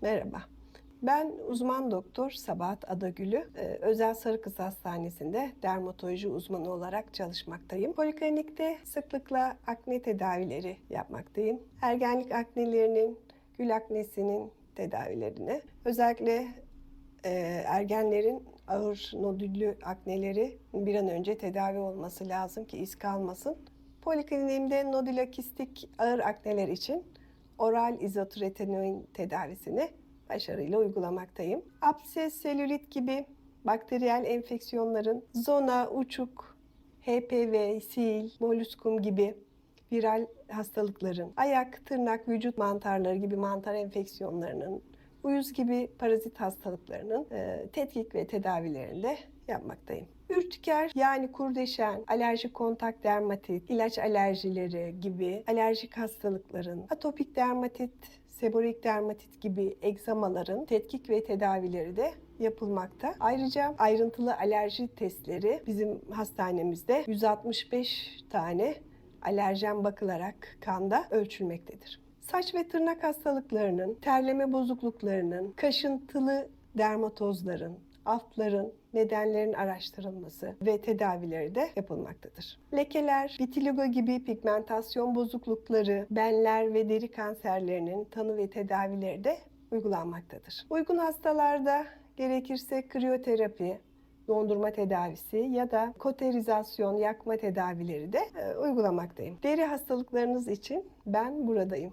Merhaba. Ben uzman doktor Sabahat Adagülü. Ee, Özel Sarı Kız Hastanesi'nde dermatoloji uzmanı olarak çalışmaktayım. Poliklinikte sıklıkla akne tedavileri yapmaktayım. Ergenlik aknelerinin, gül aknesinin tedavilerini, özellikle e, ergenlerin ağır nodüllü akneleri bir an önce tedavi olması lazım ki iz kalmasın. Polikliniğimde nodülokistik ağır akneler için oral izotretinoin tedavisini başarıyla uygulamaktayım. Abses, selülit gibi bakteriyel enfeksiyonların zona, uçuk, HPV, sil, molluskum gibi viral hastalıkların, ayak, tırnak, vücut mantarları gibi mantar enfeksiyonlarının, uyuz gibi parazit hastalıklarının e, tetkik ve tedavilerinde yapmaktayım. Ürtiker yani kurdeşen, alerjik kontak dermatit, ilaç alerjileri gibi alerjik hastalıkların, atopik dermatit, seborik dermatit gibi egzamaların tetkik ve tedavileri de yapılmakta. Ayrıca ayrıntılı alerji testleri bizim hastanemizde 165 tane alerjen bakılarak kanda ölçülmektedir. Saç ve tırnak hastalıklarının, terleme bozukluklarının, kaşıntılı dermatozların, aftların nedenlerin araştırılması ve tedavileri de yapılmaktadır. Lekeler, vitiligo gibi pigmentasyon bozuklukları, benler ve deri kanserlerinin tanı ve tedavileri de uygulanmaktadır. Uygun hastalarda gerekirse kriyoterapi, dondurma tedavisi ya da koterizasyon, yakma tedavileri de e, uygulamaktayım. Deri hastalıklarınız için ben buradayım.